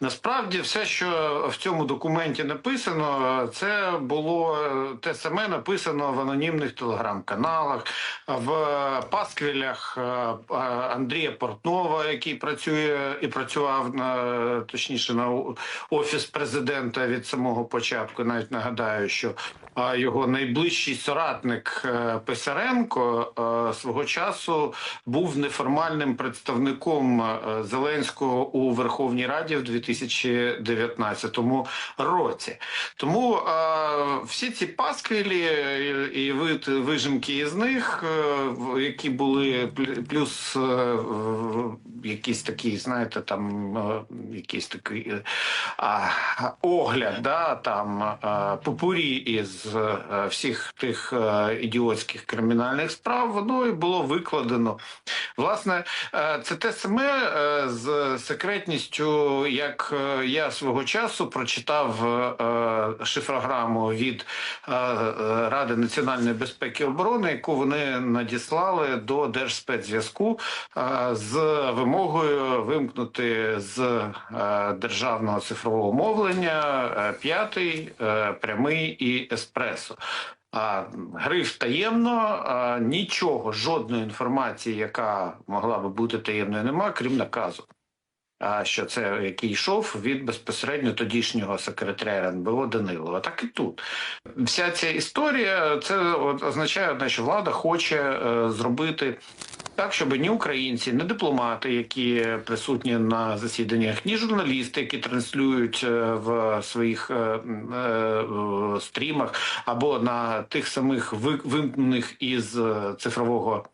Насправді, все, що в цьому документі написано, це було е, те саме написано в анонімних телеграм-каналах, в пасквілях е, е, Андрія Портнова, який працює і працював на точніше на офіс президента від самого початку. Навіть нагадаю, що його найближчий соратник е, Писаренко е, свого часу був неформальним представником е, Зеленського у Верховній Раді в 2019 році. Тому всі ці пасквілі і, вид- вижимки із них, е, які були плю- плюс е, якийсь такий, знаєте, там е, якийсь такий е, а, огляд, да, там е, попурі із всіх тих ідіотських кримінальних справ, воно і було викладено. Власне, це те саме з секретністю, як я свого часу прочитав шифрограму від Ради національної безпеки і оборони, яку вони надіслали до Держспецзв'язку з вимогою вимкнути з е, державного цифрового мовлення е, п'ятий, е, прямий і еспресо. Гриф таємно, нічого, жодної інформації, яка могла би бути таємною, немає, крім наказу. Що це який йшов від безпосередньо тодішнього секретаря РНБО Данилова. Так і тут вся ця історія це означає, що влада хоче зробити так, щоб ні українці, ні дипломати, які присутні на засіданнях, ні журналісти, які транслюють е, в своїх е, е, стрімах або на тих самих ви- вимкнених із цифрового.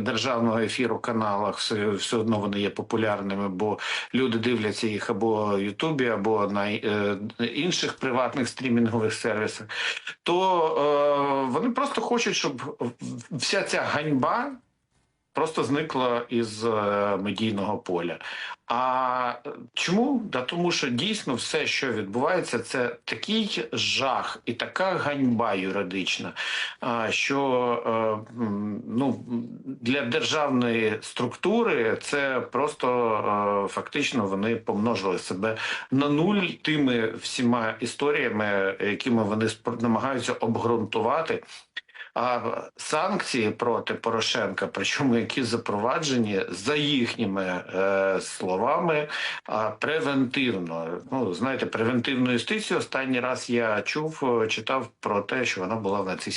Державного ефіру каналах все, все одно вони є популярними, бо люди дивляться їх або в Ютубі, або на е, інших приватних стрімінгових сервісах. То е, вони просто хочуть, щоб вся ця ганьба просто зникла із е, медійного поля. А чому? Да тому що дійсно все, що відбувається, це такий жах і така ганьба юридична, що е, ну, для державної структури це просто е, фактично вони помножили себе на нуль тими всіма історіями, якими вони намагаються обґрунтувати. А санкції проти Порошенка, причому які запроваджені за їхніми е, словами, а превентивно. Ну знаєте, превентивну юстицію. Останній раз я чув, е, читав про те, що вона була в нацистській